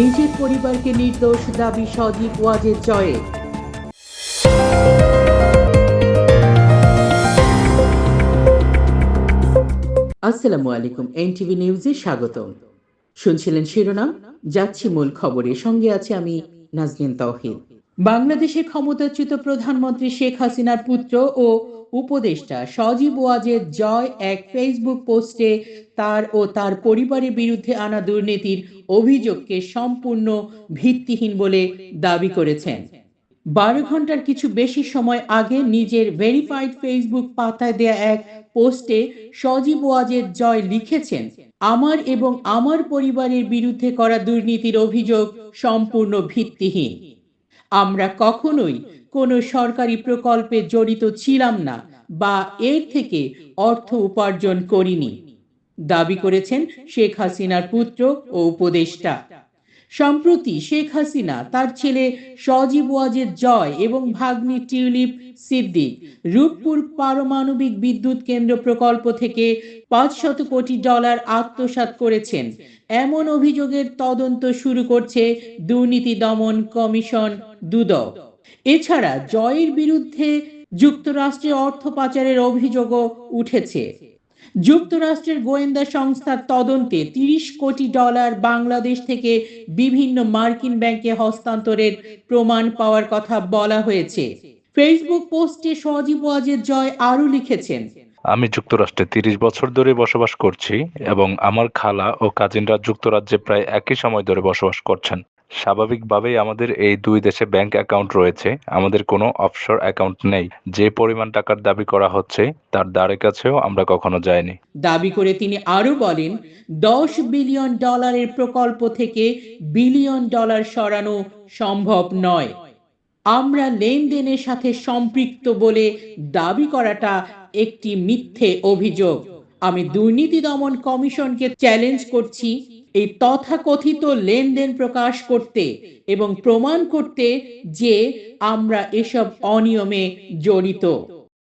নিজের পরিবারকে নির্দোষ দাবি সজীব ওয়াজের জয়ে। আসসালামু আলাইকুম, এনটিভি নিউজে স্বাগতম। শুনছিলেন শিরোনাম, যাচ্ছি মূল খবরে। সঙ্গে আছে আমি নাজনীন তৌহিদ। বাংলাদেশের ক্ষমতাচ্যুত প্রধানমন্ত্রী শেখ হাসিনার পুত্র ও উপদেষ্টা সজীব ওয়াজের জয় এক ফেসবুক পোস্টে তার ও তার পরিবারের বিরুদ্ধে আনা দুর্নীতির অভিযোগকে সম্পূর্ণ ভিত্তিহীন বলে দাবি করেছেন। বারো ঘণ্টার কিছু বেশি সময় আগে নিজের ভেরিফাইড ফেসবুক পাতায় দেয়া এক পোস্টে সজীব ওয়াজের জয় লিখেছেন, আমার এবং আমার পরিবারের বিরুদ্ধে করা দুর্নীতির অভিযোগ সম্পূর্ণ ভিত্তিহীন। আমরা কখনোই কোনো সরকারি প্রকল্পে জড়িত ছিলাম না বা এর থেকে অর্থ উপার্জন করিনি। দাবি করেছেন শেখ হাসিনার পুত্র ও উপদেষ্টা। সম্প্রতি শেখ হাসিনা তার ছেলে সজীব ওয়াজের জয় এবং ভাগ্নি টিউলিপ সিদ্দিক রূপপুর পারমাণবিক বিদ্যুৎ কেন্দ্র প্রকল্প থেকে পাঁচশত কোটি ডলার আত্মসাৎ করেছেন। এমন অভিযোগের তদন্ত শুরু করছে দুর্নীতি দমন কমিশন দুদক। এছাড়া জয়ের বিরুদ্ধে যুক্তরাষ্ট্রে অর্থ পাচারের অভিযোগও উঠেছে। যুক্তরাষ্ট্রের গোয়েন্দা সংস্থার তদন্তে তিরিশ কোটি ডলার বাংলাদেশ থেকে বিভিন্ন মার্কিন ব্যাংকে হস্তান্তরের প্রমাণ পাওয়ার কথা বলা হয়েছে। ফেসবুক পোস্টে সজীব ওয়াজের জয় আরও লিখেছেন, আমি যুক্তরাষ্ট্রে তিরিশ বছর ধরে বসবাস করছি এবং আমার খালা ও কাজিনরা যুক্তরাজ্যে প্রায় একই সময় ধরে বসবাস করছেন। স্বাভাবিকভাবেই আমাদের এই দুই দেশে ব্যাংক অ্যাকাউন্ট রয়েছে। আমাদের কোনো অফশোর অ্যাকাউন্ট নেই। যে পরিমাণ টাকার দাবি করা হচ্ছে, তার দ্বারে কাছেও আমরা কখনো যাইনি। দাবি করে তিনি আরও বলেন, দশ বিলিয়ন ডলারের প্রকল্প থেকে বিলিয়ন ডলার সরানো সম্ভব নয়। আমরা লেনদেনের সাথে সম্পৃক্ত বলে দাবি করাটা একটি মিথ্যে অভিযোগ। আমি দুর্নীতি দমন কমিশনকে চ্যালেঞ্জ করছি এই তথাকথিত লেনদেন প্রকাশ করতে এবং প্রমাণ করতে যে আমরা এসব অনিয়মে জড়িত।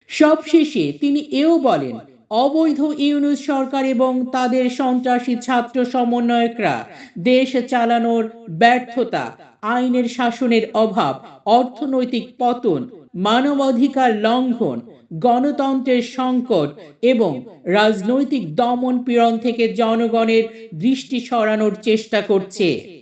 সবশেষে তিনি এও বলেন, অবৈধ ইউনুস সরকার এবং তাদের সন্ত্রাসী ছাত্র সমন্বয়করা দেশ চালানোর ব্যর্থতা, আইনের শাসনের অভাব, অর্থনৈতিক পতন মানবাধিকার লঙ্ঘন গণতন্ত্রের সংকট এবং রাজনৈতিক দমন পীড়ন থেকে জনগণের দৃষ্টি সরানোর চেষ্টা করছে।